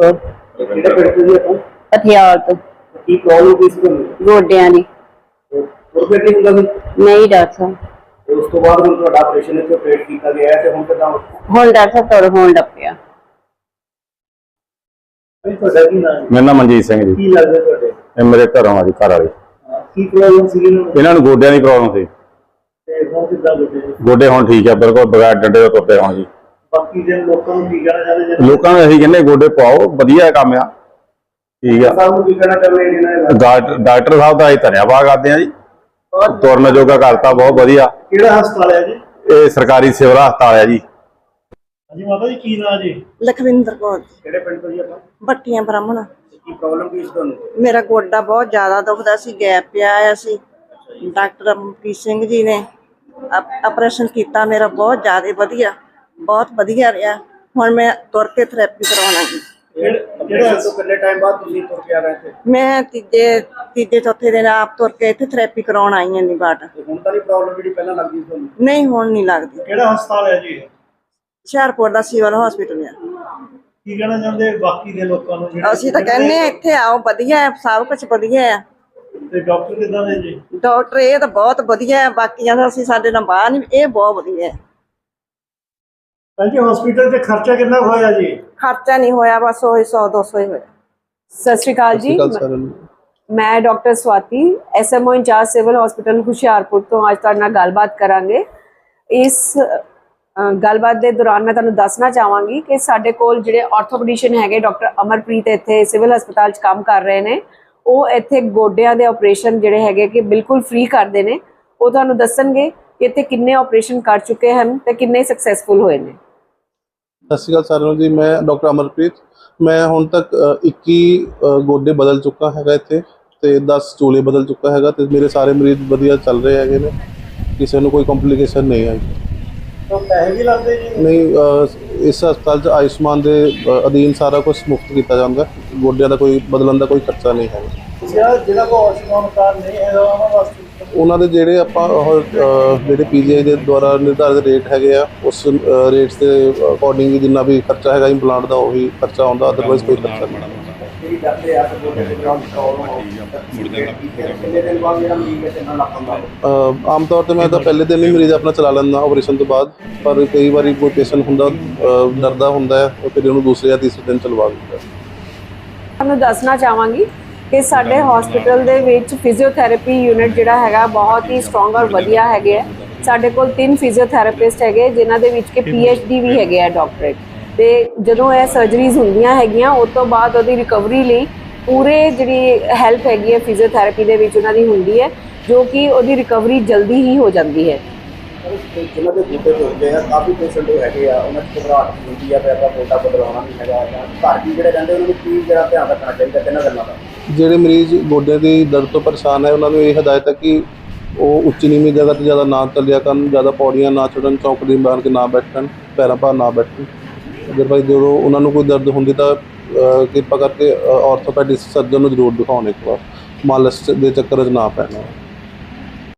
ਕੌਰ ਕਿਹੜੇ ਪਿੰਡ ਤੋਂ ਜੀ ਆਪਾਂ? ਪਥਿਆਲ ਤੋਂ। ਕੀ ਪ੍ਰੋਬਲਮ ਕੀ ਸੀ ਤੁਹਾਨੂੰ? ਗੋਡਿਆਂ ਦੀ। ਹੋਰ ਬੈਠੀ ਹੁੰਦਾ ਸੀ? ਨਹੀਂ ਡਾਕਟਰ ਸਾਹਿਬ ਤੇ ਉਸ ਤੋਂ ਬਾਅਦ ਹੁਣ ਤੁਹਾਡਾ ਆਪਰੇਸ਼ਨ ਇੱਥੇ ਆਪਰੇਟ ਕੀਤਾ ਗਿਆ ਹੈ ਤੇ ਹੁਣ ਕਿਦਾਂ ਹੁਣ ਡਾਕਟਰ ਸਾਹਿਬ ਤੁਰ ਹੋਣ ਲੱਪਿਆ ਤੁਹਾਡਾ ਕੀ ਨਾਮ ਮੇਰਾ ਨਾਮ ਮਨਜੀਤ ਸਿੰਘ ਜੀ। ਕੀ ਲੱਗਦਾ ਤੁਹਾਡੇ? ਇਹ ਮੇਰੇ ਘਰੋਂ ਆ ਜੀ ਘਰ ਵਾਲੇ। ਕੀ ਪ੍ਰੋਬਲਮ ਸੀ ਇਹਨਾਂ ਨੂੰ? ਇਹਨਾਂ ਨੂੰ ਗੋਡਿਆਂ ਦੀ ਪ੍ਰੋਬਲਮ ਸੀ। ਤੇ ਹੁਣ ਕਿੱਦਾਂ ਬਚੇ ਗੋਡੇ ਹੁਣ ਠੀਕ ਆ ਬਿਲਕੁਲ ਬਗੈਰ ਡੰਡੇ ਤੋਂ ਤੁਰਦੇ ਜੀ। ਬਾਕੀ ਦੇ ਲੋਕਾਂ ਨੂੰ ਕੀ ਕਹਿਣਾ ਚਾਹੁੰਦੇ ਜੀ? ਲੋਕਾਂ ਨੂੰ ਅਸੀਂ ਕਹਿੰਦੇ ਗੋਡੇ ਪਾਓ ਵਧੀਆ ਕੰਮ ਆ। ਠੀਕ ਆ। ਸਾਹਿਬ ਨੂੰ ਕੀ ਕਹਿਣਾ ਚਾਹੁੰਦੇ ਜੀ ਇਹਨਾਂ ਦੇ ਡਾਕਟਰ ਡਾਕਟਰ ਸਾਹਿਬ ਦਾ ਅਸੀਂ ਧੰਨਵਾਦ ਕਰਦੇ ਆ ਜੀ। ਤੁਰਨ ਜੋਗਾ ਕਰਤਾ ਬਹੁਤ ਵਧੀਆ। ਕਿਹੜਾ ਹਸਪਤਾਲ ਹੈ ਜੀ? ਇਹ ਸਰਕਾਰੀ ਸਿਵਲ ਹਸਪਤਾਲ ਆ ਜੀ। ਹਾਂਜੀ ਮਾਤਾ ਜੀ ਕੀ ਨਾਮ ਜੀ? ਲਖਵਿੰਦਰ ਕੌਰ ਜੀ, ਕਿਹੜੇ ਪਿੰਡ ਤੋਂ ਜੀ ਆਪਾਂ? ਭੱਟੀਆਂ ਬ੍ਰਾਹਮਣ। ਕੀ ਪ੍ਰੋਬਲਮ ਕੀ ਸੀ ਤੁਹਾਨੂੰ? ਮੇਰਾ ਗੋਡਾ ਬਹੁਤ ਜ਼ਿਆਦਾ ਦੁਖਦਾ ਸੀ ਗੈਪ ਪਿਆ ਆਇਆ ਸੀ। ਡਾਕਟਰ ਅਮਨਪ੍ਰੀਤ ਸਿੰਘ ਜੀ ਨੇ ਆਪਰੇਸ਼ਨ ਕੀਤਾ ਮੇਰਾ ਬਹੁਤ ਜ਼ਿਆਦਾ ਵਧੀਆ। ਬਹੁਤ ਵਧੀਆ ਰਿਹਾ। ਹੁਣ ਮੈਂ ਤੁਰ ਕੇ ਥੈਰੇਪੀ ਕਰਾਉਣਾਗੀ। ਕਿਹੜੇ ਤੋਂ ਕਿੰਨੇ ਟਾਈਮ ਬਾਅਦ ਤੁਸੀਂ ਤੁਰ ਕੇ ਆ ਰਹੇ ਤੇ ਮੈਂ ਤੀਜੇ ਤੀਜੇ ਚੌਥੇ ਦਿਨ ਆਪ ਤੁਰ ਕੇ ਇੱਥੇ ਥੈਰੇਪੀ ਕਰਾਉਣ ਆਈ ਹਾਂ ਨੀ ਬਾਟ ਤੇ ਹੁਣ ਤਾਂ ਨਹੀਂ ਪ੍ਰੋਬਲਮ ਜਿਹੜੀ ਪਹਿਲਾਂ ਲੱਗਦੀ ਸੀ ਤੁਹਾਨੂੰ? ਨਹੀਂ ਹੁਣ ਨਹੀਂ ਲੱਗਦੀ। ਕਿਹੜਾ ਹਸਪਤਾਲ ਹੈ ਜੀ ਹੁਸ਼ਿਆਰਪੁਰ ਦਾ ਸਿਵਲ ਹਸਪੀਟਲ ਆ। ਕੀ ਕਹਿਣਾ ਚਾਹੁੰਦੇ ਬਾਕੀ ਦੇ ਲੋਕਾਂ ਨੂੰ ਅਸੀਂ ਤਾਂ ਕਹਿੰਦੇ ਹਾਂ ਇੱਥੇ ਆਓ ਵਧੀਆ ਹੈ ਸਭ ਕੁਝ ਵਧੀਆ ਹੈ। ਤੇ ਡਾਕਟਰ ਕਿਦਾਂ ਦੇ ਜੀ? ਡਾਕਟਰ ਇਹ ਤਾਂ ਬਹੁਤ ਵਧੀਆ ਹੈ ਬਾਕੀਆਂ ਦਾ ਅਸੀਂ ਸਾਡੇ ਨਾਲ ਬਾਹਰ ਨਹੀਂ ਇਹ ਬਹੁਤ ਵਧੀਆ ਹੈ। ਹਾਂਜੀ ਹਸਪੀਟਲ ਤੇ ਖਰਚਾ ਕਿੰਨਾ ਹੋਇਆ ਜੀ? ਖਰਚਾ ਨਹੀਂ ਹੋਇਆ ਬਸ ਉਹੀ 100 200 ਹੀ ਹੋਇਆ। ਸਤਿ ਸ਼੍ਰੀ ਅਕਾਲ ਜੀ। ਮੈਂ doctor Swati SMO incharge civil hospital Hoshiarpur ਤੋਂ ਅੱਜ ਤੁਹਾਡੇ ਨਾਲ ਗੱਲਬਾਤ ਕਰਾਂਗੇ। ਇਸ ਗੱਲਬਾਤ ਦੇ ਦੌਰਾਨ ਮੈਂ ਤੁਹਾਨੂੰ ਦੱਸਣਾ ਚਾਹਾਂਗੀ ਕਿ ਸਾਡੇ ਕੋਲ ਜਿਹੜੇ ਆਰਥੋਪੈਡਿਸ਼ਨ ਹੈਗੇ ਡਾਕਟਰ ਅਮਰਪ੍ਰੀਤ ਇੱਥੇ ਸਿਵਲ ਹਸਪਤਾਲ 'ਚ ਕੰਮ ਕਰ ਰਹੇ ਨੇ। ਉਹ ਇੱਥੇ ਗੋਡਿਆਂ ਦੇ ਆਪਰੇਸ਼ਨ ਜਿਹੜੇ ਹੈਗੇ ਕਿ ਬਿਲਕੁਲ ਫ੍ਰੀ ਕਰਦੇ ਨੇ। ਉਹ ਤੁਹਾਨੂੰ ਦੱਸਣਗੇ ਕਿ ਇੱਥੇ ਕਿੰਨੇ ਆਪਰੇਸ਼ਨ ਕਰ ਚੁੱਕੇ ਹਨ ਤੇ ਕਿੰਨੇ ਸਕਸੈਸਫੁਲ ਹੋਏ ਨੇ। ਸਤਿ ਸ਼੍ਰੀ ਅਕਾਲ ਸਾਰਿਆਂ ਨੂੰ ਜੀ ਮੈਂ ਡਾਕਟਰ ਅਮਰਪ੍ਰੀਤ। ਮੈਂ ਹੁਣ ਤੱਕ ਅ, 21 ਅ, ਗੋਡੇ ਬਦਲ ਚੁੱਕਾ ਹੈਗਾ ਇੱਥੇ ਤੇ 10 ਚੂਲੇ ਬਦਲ ਚੁੱਕਾ ਹੈਗਾ ਤੇ ਮੇਰੇ ਸਾਰੇ ਮਰੀਜ਼ ਵਧੀਆ ਚੱਲ ਰਹੇ ਹੈਗੇ ਨੇ। ਕਿਸੇ ਨੂੰ ਕੋਈ ਕੰਪਲਿਕੇਸ਼ਨ ਨਹੀਂ ਆਈ। ਤਾਂ ਪੈਸੇ ਵੀ ਲੱਗਦੇ ਜੀ? ਨਹੀਂ ਇਸ ਹਸਪਤਾਲ 'ਚ ਆਯੁਸ਼ਮਾਨ ਦੇ ਅਧੀਨ ਸਾਰਾ ਕੁਝ ਮੁਫਤ ਕੀਤਾ ਜਾਂਦਾ। ਗੋਡਿਆਂ ਦਾ ਕੋਈ ਬਦਲਣ ਦਾ ਕੋਈ ਖਰਚਾ ਨਹੀਂ ਹੈਗਾ। ਜਿਹੜਾ ਜਿਹੜਾ ਕੋ ਆਯੁਸ਼ਮਾਨ ਕਾਰਡ ਨਹੀਂ ਹੈਗਾ ਉਹਨਾਂ ਵਾਸਤੇ ਉਹਨਾਂ ਦੇ ਜਿਹੜੇ ਆਪਾਂ ਉਹ, ਅ, ਜਿਹੜੇ ਪੀਜੀਆਈ ਦੇ ਦੁਆਰਾ ਨਿਰਧਾਰਿਤ ਰੇਟ ਹੈਗੇ ਆ ਉਸ ਰੇਟਸ ਦੇ ਅਕੋਰਡਿੰਗ ਜਿੰਨਾ ਵੀ ਖਰਚਾ ਹੈਗਾ ਇੰਪਲਾਂਟ ਦਾ ਉਹੀ ਖਰਚਾ ਆਉਂਦਾ ਅਦਰਵਾਈਜ਼ ਕੋਈ ਖਰਚਾ ਨਹੀਂ। ਜਿਹੜੀ ਜਾਂਦੇ ਆ ਆਮ ਤੌਰ ਤੇ ਮੈਂ ਤਾਂ ਪਹਿਲੇ ਦਿਨ ਹੀ ਮਰੀਜ਼ ਆਪਣਾ ਚਲਾ ਲੈਂਦਾ ਆਪਰੇਸ਼ਨ ਤੋਂ ਬਾਅਦ ਪਰ ਕਈ ਵਾਰੀ ਕੋਈ ਪੇਸ਼ੈਂਟ ਹੁੰਦਾ ਡਰਦਾ ਹੁੰਦਾ ਹੈ ਫਿਰ ਉਹਨੂੰ ਦੂਸਰੇ ਜਾਂ ਤੀਸਰੇ ਦਿਨ ਚਲਵਾ ਦਿੰਦਾ ਤੁਹਾਨੂੰ ਦੱਸਣਾ ਚਾਹਾਂਗੀ ਕਿ ਸਾਡੇ ਹਸਪੀਟਲ ਦੇ ਵਿੱਚ ਫਿਜ਼ੀਓਥੈਰੇਪੀ ਯੂਨਿਟ ਜਿਹੜਾ ਹੈਗਾ ਬਹੁਤ ਹੀ ਸਟਰੋਂਗ ਔਰ ਵਧੀਆ ਹੈਗੇ ਹੈ ਸਾਡੇ ਕੋਲ ਤਿੰਨ ਫਿਜ਼ੀਓਥੈਰੇਪਿਸਟ ਹੈਗੇ, ਜਿਨ੍ਹਾਂ ਦੇ ਵਿੱਚ ਕਿ ਡੀ ਵੀ ਹੈਗੇ ਆ ਡਾਕਟਰੇਟ ਤੇ ਜਦੋਂ ਇਹ ਸਰਜਰੀਜ਼ ਹੁੰਦੀਆਂ ਹੈਗੀਆਂ, ਉਸ ਤੋਂ ਬਾਅਦ ਉਹਦੀ ਰਿਕਵਰੀ ਲਈ ਪੂਰੇ ਜਿਹੜੀ ਹੈਲਪ ਹੈਗੀ ਹੈ ਫਿਜ਼ੀਓਥੈਰੇਪੀ ਦੇ ਵਿੱਚ ਉਹਨਾਂ ਦੀ ਹੁੰਦੀ ਹੈ, ਜੋ ਕਿ ਉਹਦੀ ਰਿਕਵਰੀ ਜਲਦੀ ਹੀ ਹੋ ਜਾਂਦੀ ਹੈ। ਜਿਨ੍ਹਾਂ ਦੇ ਗੋਡੇ ਦੁਖਦੇ ਆ, ਕਾਫੀ ਪੇਸ਼ੈਂਟ ਹੈਗੇ ਆ, ਉਹਨਾਂ ਚ ਘਬਰਾਹਟ ਹੁੰਦੀ ਆ ਫਿਰ ਆਪਾਂ ਗੋਡਾ ਬਦਲਾਉਣਾ ਨਹੀਂ ਹੈਗਾ ਘਰ ਵੀ ਜਿਹੜੇ ਰਹਿੰਦੇ, ਉਹਨਾਂ ਨੂੰ ਕੀ ਜਿਹੜਾ ਧਿਆਨ ਰੱਖਣਾ ਚਾਹੀਦਾ ਕਿੰਨਾ ਗੱਲਾਂ ਦਾ? ਜਿਹੜੇ ਮਰੀਜ਼ ਗੋਡੇ ਦੀ ਦਰਦ ਤੋਂ ਪਰੇਸ਼ਾਨ ਹੈ, ਉਹਨਾਂ ਨੂੰ ਇਹ ਹਦਾਇਤ ਹੈ ਕਿ ਉਹ ਉੱਚੀ ਨੀਵੀਂ ਜਗ੍ਹਾ ਤੇ ਜ਼ਿਆਦਾ ਨਾ ਚੱਲਿਆ ਕਰਨ, ਜ਼ਿਆਦਾ ਪੌੜੀਆਂ ਨਾ ਚੜਨ ਚੌਂਕੜੀ ਬਣ ਕੇ ਨਾ ਬੈਠਣ, ਪੈਰਾਂ ਭਾਰ ਨਾ ਬੈਠਣ। ਅਦਰਵਾਈਜ਼ ਜਦੋਂ ਉਹਨਾਂ ਨੂੰ ਕੋਈ ਦਰਦ ਹੁੰਦੀ ਤਾਂ ਕਿਰਪਾ ਕਰਕੇ ਆਰਥੋਪੈਡਿਕ ਸਰਜਨ ਨੂੰ ਜ਼ਰੂਰ ਦਿਖਾਉਣ ਇੱਕ ਵਾਰ। ਮਾਲਸ਼ ਦੇ ਚੱਕਰ 'ਚ ਨਾ ਪੈਣਾ।